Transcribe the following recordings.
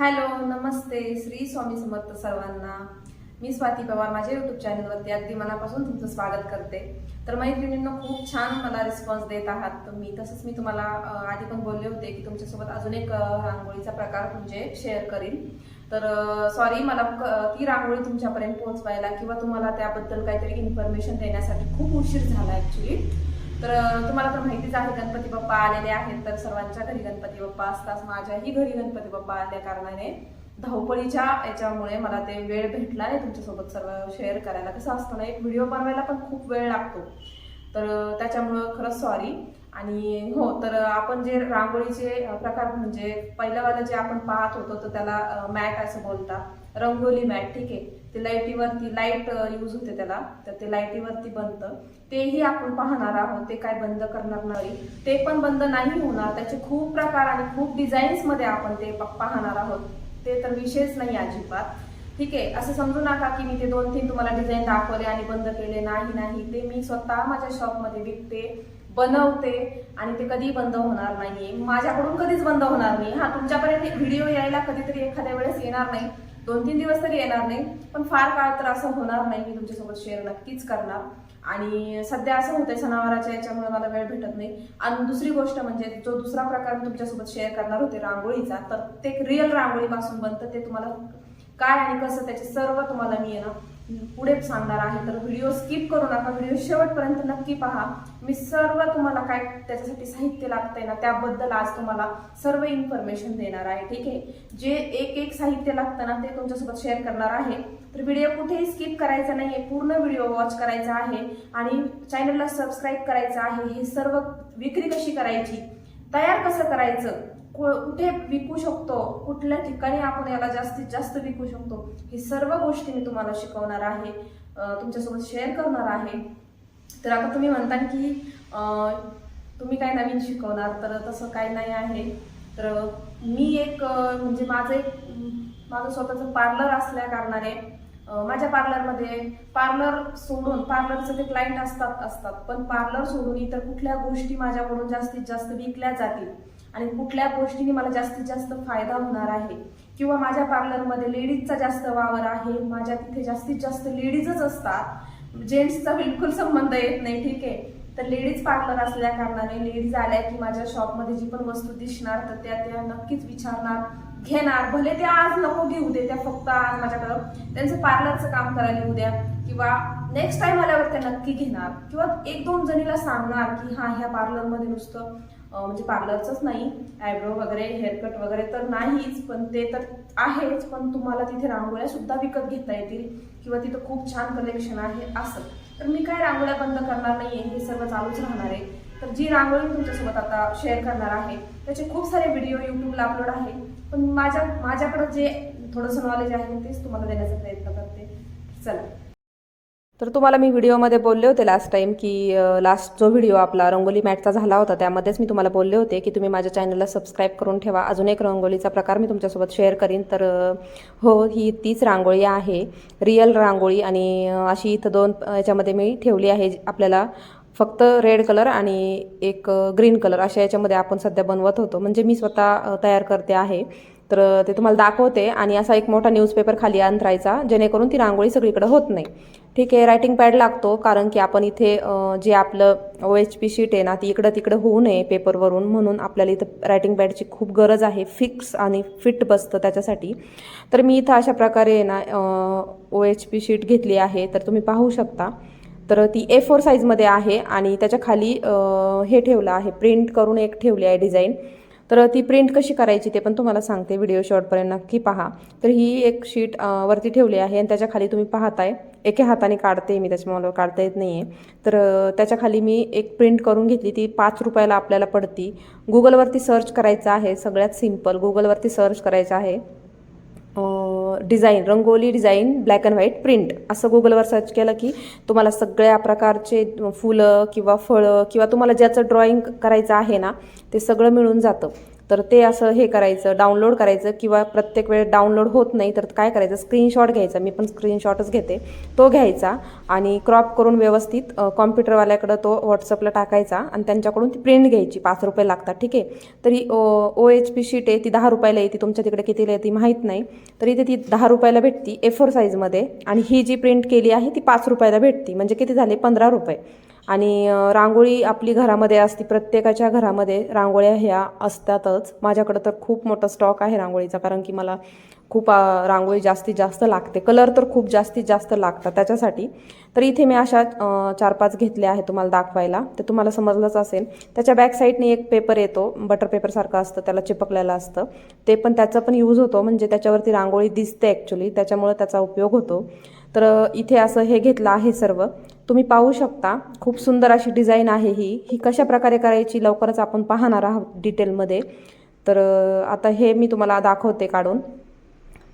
Hello नमस्ते. श्री स्वामी समर्थ सर्वांना. मी स्वाती पवार माझ्या YouTube चॅनलवरती अगदी मनापासून तुमचं स्वागत करते. तर मैत्रिणींना खूप छान मला रिस्पॉन्स देत आहात तुम्ही. तसंच मी तुम्हाला आधी पण बोलले होते की तुमच्यासोबत अजून एक रांगोळीचा प्रकार म्हणजे शेअर करीन. तर सॉरी मला क- ती रांगोळी तुमच्यापर्यंत पोहोचवायला किंवा तुम्हाला त्याबद्दल काहीतरी इन्फॉर्मेशन देण्यासाठी खूप उशीर झाला ॲक्च्युली तर तुम्हाला तर माहितीच आहे गणपती बाप्पा आलेले आहेत. तर सर्वांच्या घरी गणपती बाप्पा असतात. माझ्याही घरी गणपती बाप्पा आल्या कारणाने धावपळीच्या याच्यामुळे मला ते वेळ भेटला नाही तुमच्यासोबत सर्व शेअर करायला. कसं असतं ना एक व्हिडिओ बनवायला पण खूप वेळ लागतो. तर त्याच्यामुळं खरंच सॉरी आणि हो तर आपण जे रांगोळीचे प्रकार म्हणजे पहिल्यावाला जे आपण पाहत होतो तर त्याला मॅट असं बोलतात. रंगोली मॅट ठीक आहे. ते लाईटीवरती लाइट यूज होते त्याला. तर ते लाईटीवरती बनतं. तेही आपण पाहणार आहोत. ते काय बंद करणार नाही. ते पण बंद नाही होणार. त्याचे खूप प्रकार आणि खूप डिझाईन्समध्ये आपण ते पाहणार आहोत. ते तर विषयच नाही अजिबात. ठीक आहे. असं समजू नका की मी ते दोन तीन तुम्हाला डिझाईन दाखवले आणि बंद केले. नाही नाही. ते मी स्वतः माझ्या शॉपमध्ये विकते बनवते आणि ते कधी बंद होणार नाही माझ्याकडून कधीच बंद होणार नाही. हा तुमच्यापर्यंत व्हिडिओ यायला कधीतरी एखाद्या वेळेस येणार नाही. दोन तीन दिवस तरी येणार नाही पण फार काळ तर असं होणार नाही मी तुमच्यासोबत शेअर नक्कीच करणार. आणि सध्या असं होतंय सणावाराच्या याच्यामुळे मला वेळ भेटत नाही. आणि दुसरी गोष्ट म्हणजे जो दुसरा प्रकार मी तुमच्यासोबत शेअर करणार होते रांगोळीचा तर ते रिअल रांगोळीपासून बनतं ते तुम्हाला काय आणि कसं त्याचे सर्व तुम्हाला मी आहे ना पुढे सांगणार आहे तर व्हिडिओ स्किप करू नका. व्हिडिओ शेवटपर्यंत नक्की पहा. मी सर्व तुम्हाला काय त्याच्यासाठी साहित्य लागतंय ना त्याबद्दल आज तुम्हाला सर्व इन्फॉर्मेशन देणार आहे ठीक आहे? जे एक एक साहित्य लागतं ना ते तुमच्यासोबत शेअर करणार आहे. तर व्हिडिओ कुठेही स्किप करायचा नाहीये पूर्ण व्हिडिओ वॉच करायचा आहे आणि चॅनलला सबस्क्राईब करायचं आहे. हे सर्व विक्री कशी करायची? तयार कसं करायचं? कुठे विकू शकतो? कुठल्या ठिकाणी आपण याला जास्तीत जास्त विकू शकतो? हे सर्व गोष्टी मी तुम्हाला शिकवणार आहे. तुमच्यासोबत शेअर करणार आहे. तर आता तुम्ही म्हणता की तुम्ही काय नवीन शिकवणार? तर तसं काय नाही आहे. तर मी एक म्हणजे माझं एक माझं स्वतःचं पार्लर असल्या कारणाने माझ्या पार्लरमध्ये पार्लर सोडून पार्लरचे ते क्लायंट असतात असतात. पण पार्लर सोडून इतर कुठल्या गोष्टी माझ्याकडून जास्तीत जास्त विकल्या जातील? आणि कुठल्या गोष्टीने मला जास्तीत जास्त फायदा होणार आहे? किंवा माझ्या पार्लरमध्ये लेडीजचा जास्त वावर आहे माझ्या तिथे जास्तीत जास्त लेडीजच असतात जेंट्सचा बिलकुल संबंध येत नाही ठीक आहे? तर लेडीज पार्लर असल्या कारणाने लेडीज आल्या की माझ्या शॉपमध्ये जी पण वस्तू दिसणार तर त्या त्या नक्कीच विचारणार घेणार. भले त्या आज नको घेऊ दे त्या फक्त आज माझ्याकडं त्यांचं पार्लरचं काम करायला येऊ द्या. किंवा नेक्स्ट टाइम आल्यावर त्या नक्की घेणार. किंवा एक दोन जणीला सांगणार की हा ह्या पार्लरमध्ये नुसतं म्हणजे पार्लरचंच नाही आयब्रो वगैरे हेअरकट वगैरे तर नाहीच पण ते तर आहेच पण तुम्हाला तिथे रांगोळ्या सुद्धा विकत घेता येतील किंवा तिथं खूप छान कलेक्शन आहे असं. तर मी काय रांगोळ्या बंद करणार नाही आहे हे सर्व चालूच राहणार आहे. तर जी रांगोळी मी तुमच्यासोबत आता शेअर करणार आहे त्याचे खूप सारे व्हिडिओ यूट्यूबला अपलोड आहे पण माझ्या माझ्याकडं जे थोडंसं नॉलेज आहे तेच तुम्हाला देण्याचा प्रयत्न करते. चला. तर तुम्हाला मी व्हिडिओमध्ये बोलले होते लास्ट टाइम की लास्ट जो व्हिडिओ आपला रंगोली मॅटचा झाला होता त्यामध्येच मी तुम्हाला बोलले होते की तुम्ही माझ्या चॅनलला सबस्क्राईब करून ठेवा. अजून एक रंगोलीचा प्रकार मी तुमच्यासोबत शेअर करीन. तर हो ही तीच रांगोळी आहे. रिअल रांगोळी आणि अशी इथं दोन याच्यामध्ये मी ठेवली आहे. आपल्याला फक्त रेड कलर आणि एक ग्रीन कलर अशा याच्यामध्ये आपण सध्या बनवत होतो. म्हणजे मी स्वतः तयार करते आहे. तर ते तुम्हाला दाखवते आणि असा एक मोठा न्यूजपेपर खाली अंतरायचा जेणेकरून ती रांगोळी सगळीकडे होत नाही. ठीक आहे रायटिंग पॅड लागतो कारण की आपण इथे जे आपलं ओ एच पी शीट आहे ना ती इकडं तिकडं होऊ नये पेपरवरून म्हणून आपल्याला इथं रायटिंग पॅडची खूप गरज आहे फिक्स आणि फिट बसतं त्याच्यासाठी. तर मी इथं अशा प्रकारे ना ओ एच पी शीट घेतली आहे तर तुम्ही पाहू शकता. तर ती ए फोर साईजमध्ये आहे आणि त्याच्याखाली हे ठेवलं आहे प्रिंट करून एक ठेवली आहे डिझाईन तर ती प्रिंट कशी करायची ते पण तुम्हाला सांगते व्हिडिओ शॉर्टपर्यंत नक्की पहा. तर ही एक शीट वरती ठेवली आहे आणि त्याच्याखाली तुम्ही पाहताय. एके हाताने काढते मी त्याच्यामुळे मला काढता येत नाही आहे तर त्याच्याखाली त्याच्याखाली मी एक प्रिंट करून घेतली. ती पाच रुपयाला आपल्याला पडती. गुगलवरती सर्च करायचं आहे सगळ्यात सिंपल गुगलवरती सर्च करायचं आहे. Design rangoli design black and white print असं गुगलवर सर्च केलं की तुम्हाला सगळ्या प्रकारचे फुलं किंवा फळं किंवा तुम्हाला ज्याचं ड्रॉइंग करायचं आहे ना ते सगळं मिळून जातं. तर ते असं हे करायचं डाउनलोड करायचं किंवा प्रत्येक वेळ डाउनलोड होत नाही तर काय करायचं? स्क्रीनशॉट घ्यायचा. मी पण स्क्रीनशॉटच घेते. तो घ्यायचा आणि क्रॉप करून व्यवस्थित कॉम्प्युटरवाल्याकडं तो व्हॉट्सअपला टाकायचा आणि त्यांच्याकडून ती प्रिंट घ्यायची. पाच रुपये लागतात ठीक आहे? तरी ओ एच पी शीट आहे ती दहा रुपयाला येते. तुमच्या तिकडे कितीला येते माहीत नाही. तरी इथे ती दहा रुपयाला भेटती ए फोर साईजमध्ये आणि ही जी प्रिंट केली आहे ती पाच रुपयाला भेटती. म्हणजे किती झाले? पंधरा रुपये. आणि रांगोळी आपली घरामध्ये असती प्रत्येकाच्या घरामध्ये रांगोळ्या ह्या असतातच. माझ्याकडं तर खूप मोठा स्टॉक आहे रांगोळीचा कारण की मला खूप रांगोळी जास्तीत जास्त लागते. कलर तर खूप जास्तीत जास्त लागतात त्याच्यासाठी. तर इथे मी अशा चार पाच घेतल्या आहेत तुम्हाला दाखवायला. ते तुम्हाला समजलंच असेल. त्याच्या बॅक साईडने एक पेपर येतो. बटर पेपरसारखं असतं त्याला चिपकलेलं असतं. ते पण त्याचा पण यूज होतो म्हणजे त्याच्यावरती रांगोळी दिसते ॲक्च्युली त्याच्यामुळे त्याचा उपयोग होतो. तर इथे असं हे घेतलं आहे सर्व. तुम्ही पाहू शकता खूप सुंदर अशी डिझाईन आहे ही. ही कशा प्रकारे करायची लवकरच आपण पाहणार आहोत डिटेलमध्ये. तर आता हे मी तुम्हाला दाखवते काढून.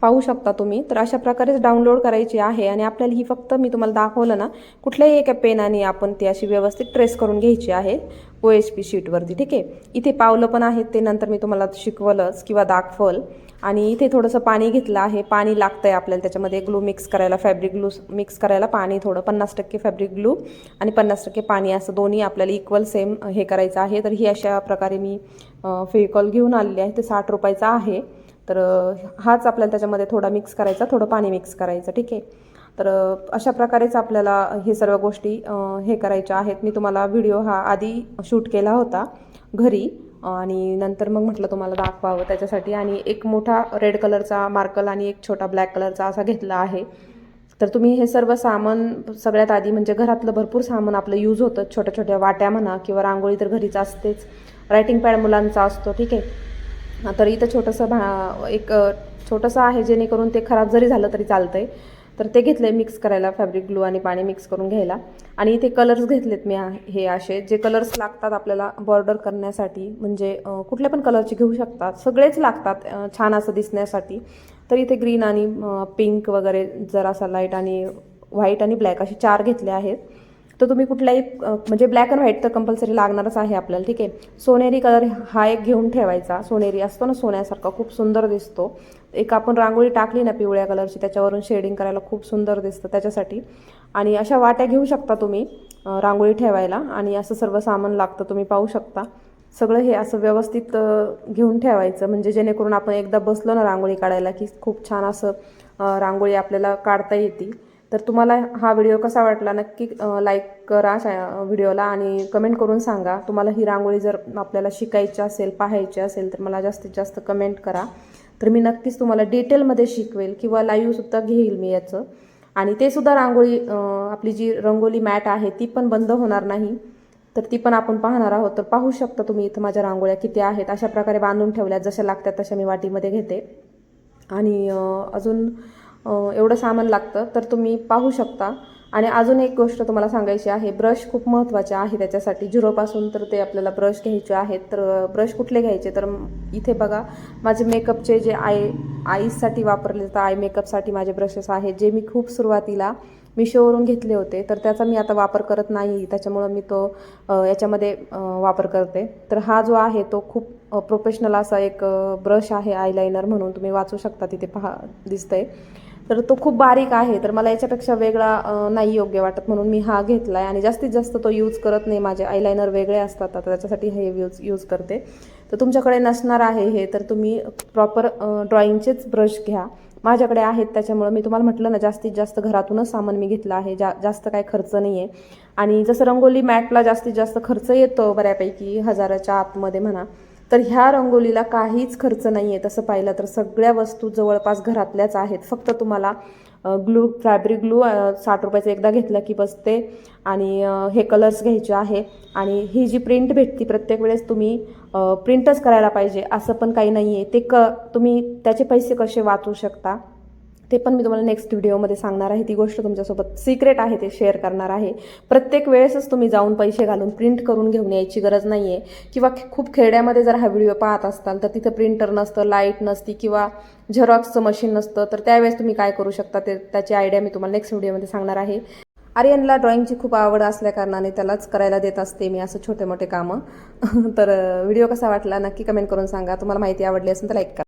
पाहू शकता तुम्ही. तर अशा प्रकारेच डाउनलोड करायची आहे आणि आपल्याला ही फक्त मी तुम्हाला दाखवलं ना कुठल्याही एका पेनाने आपण ती अशी व्यवस्थित ट्रेस करून घ्यायची आहे ओ एच पी शीटवरती ठीक आहे? इथे पावलं पण आहेत ते नंतर मी तुम्हाला शिकवलंच किंवा दाखवल. आणि इथे थोडंसं पाणी घेतलं आहे पाणी लागतं आहे आपल्याला त्याच्यामध्ये ग्लू मिक्स करायला फॅब्रिक ग्लू मिक्स करायला पाणी थोडं पन्नास टक्के फॅब्रिक ग्लू आणि पन्नास टक्के पाणी असं दोन्ही आपल्याला इक्वल सेम हे करायचं आहे. तर ही अशा प्रकारे मी फेविकॉल घेऊन आलेली आहे ते साठ रुपयाचा आहे. तर हाच आपल्याला त्याच्यामध्ये थोडा मिक्स करायचा थोडं पाणी मिक्स करायचं ठीक आहे? तर अशा प्रकारेच आपल्याला हे सर्व गोष्टी हे करायच्या आहेत. मी तुम्हाला व्हिडिओ हा आधी शूट केला होता घरी आणि नंतर मग म्हटलं तुम्हाला दाखवावं त्याच्यासाठी. आणि एक मोठा रेड कलरचा मार्कल आणि एक छोटा ब्लॅक कलरचा असा घेतला आहे. तर तुम्ही हे सर्व सामान सगळ्यात आधी म्हणजे घरातलं भरपूर सामान आपलं यूज होतं. छोट्या छोट्या वाट्या म्हणा किंवा रांगोळी तर घरीच असतेच. रायटिंग पॅड मुलांचा असतो ठीक आहे? तर इथं छोटंसं भा एक छोटंसं आहे जेणेकरून ते खराब जरी झालं तरी चालतं आहे तर ते घेतलं आहे मिक्स करायला फॅब्रिक ग्लू आणि पाणी मिक्स करून घ्यायला. आणि इथे कलर्स घेतलेत मी हे असे जे कलर्स लागतात आपल्याला बॉर्डर करण्यासाठी म्हणजे कुठल्या पण कलरचे घेऊ शकतात. सगळेच लागतात छान असं दिसण्यासाठी. तर इथे ग्रीन आणि पिंक वगैरे जरासा लाइट आणि व्हाईट आणि ब्लॅक असे चार घेतले आहेत. तर तुम्ही कुठलाही म्हणजे ब्लॅक अँड व्हाईट तर कंपल्सरी लागणारच आहे आपल्याला ठीक आहे? सोनेरी कलर हा एक घेऊन ठेवायचा. सोनेरी असतो ना सोन्यासारखा खूप सुंदर दिसतो. एक आपण रांगोळी टाकली ना पिवळ्या कलरची त्याच्यावरून शेडिंग करायला खूप सुंदर दिसतं त्याच्यासाठी. आणि अशा वाट्या घेऊ शकता तुम्ही रांगोळी ठेवायला. आणि असं सर्व सामान लागतं तुम्ही पाहू शकता. सगळं हे असं व्यवस्थित घेऊन ठेवायचं. म्हणजे जेणेकरून आपण एकदा बसलो ना रांगोळी काढायला की खूप छान असं रांगोळी आपल्याला काढता येते तर तुम्हाला हा व्हिडिओ कसा वाटला? नक्की लाईक करा व्हिडिओला आणि कमेंट करून सांगा. तुम्हाला ही रांगोळी जर आपल्याला शिकायची असेल पाहायची असेल तर मला जास्तीत जास्त कमेंट करा. तर मी नक्कीच तुम्हाला डिटेलमध्ये शिकवेल किंवा लाईव्हसुद्धा घेईल मी याचं. आणि ते सुद्धा रांगोळी आपली जी रंगोली मॅट आहे ती पण बंद होणार नाही. तर ती पण आपण पाहणार आहोत. तर पाहू शकता तुम्ही इथं माझ्या रांगोळ्या किती आहेत. अशा प्रकारे बांधून ठेवल्यात जशा लागतात तशा मी वाटीमध्ये घेते. आणि अजून एवढं सामान लागतं तर तुम्ही पाहू शकता. आणि अजून एक गोष्ट तुम्हाला सांगायची आहे ब्रश खूप महत्त्वाचे आहे त्याच्यासाठी. झिरोपासून तर ते आपल्याला ब्रश घ्यायचे आहेत तर ब्रश कुठले घ्यायचे? तर इथे बघा माझे मेकअपचे जे आय आईसाठी वापरले तर आय मेकअपसाठी माझे ब्रशेस आहेत जे मी खूप सुरुवातीला मिशोवरून घेतले होते तर त्याचा मी आता वापर करत नाही. त्याच्यामुळं मी तो याच्यामध्ये वापर करते. तर हा जो आहे तो खूप प्रोफेशनल असा एक ब्रश आहे आयलायनर म्हणून. तुम्ही वाचू शकता तिथे पहा दिसतंय. तर तो खूप बारीक आहे. तर मला याच्यापेक्षा वेगळा नाही योग्य वाटत म्हणून मी हा घेतला आहे आणि जास्तीत जास्त तो यूज करत नाही माझे आयलायनर वेगळे असतात. आता त्याच्यासाठी हे यूज यूज करते. तर तुमच्याकडे नसणार आहे हे तर तुम्ही प्रॉपर ड्रॉइंगचेच ब्रश घ्या. माझ्याकडे आहेत त्याच्यामुळं मी तुम्हाला म्हटलं ना जास्तीत जास्त घरातूनच सामान मी घेतलं आहे. जा जास्त काय खर्च नाही आहे आणि जसं रंगोली मॅटला जास्तीत जास्त खर्च येतो बऱ्यापैकी हजाराच्या आतमध्ये म्हणा. तर ह्या रंगोलीला काहीच खर्च नाही आहे तसं पाहिलं तर सगळ्या वस्तू जवळपास घरातल्याच आहेत. फक्त तुम्हाला ग्लू फॅब्रिक ग्लू साठ रुपयाचं एकदा घेतलं की बसते आणि हे कलर्स घ्यायचे आहे. आणि ही जी प्रिंट भेटती प्रत्येक वेळेस तुम्ही प्रिंटच करायला पाहिजे असं पण काही नाही आहे ते क तुम्ही त्याचे पैसे कसे वाचू शकता? ते पण मी तुम्हाला नेक्स्ट व्हिडिओमध्ये सांगणार आहे. ती गोष्ट तुमच्यासोबत सिक्रेट आहे ते शेअर करणार आहे. प्रत्येक वेळेसच तुम्ही जाऊन पैसे घालून प्रिंट करून घेऊन यायची गरज नाही आहे किंवा खूप खेड्यामध्ये जर हा व्हिडिओ पाहत असताल तर तिथं प्रिंटर नसतं लाइट नसती किंवा झेरॉक्सचं मशीन नसतं तर त्यावेळेस तुम्ही काय करू शकता ते त्याची आयडिया मी तुम्हाला नेक्स्ट व्हिडिओमध्ये सांगणार आहे. आर्यनला ड्रॉइंगची खूप आवड असल्याकारणाने त्यालाच करायला देत असते मी असं छोटे मोठे कामं. तर व्हिडिओ कसा वाटला नक्की कमेंट करून सांगा. तुम्हाला माहिती आवडली असेल तर लाईक करा.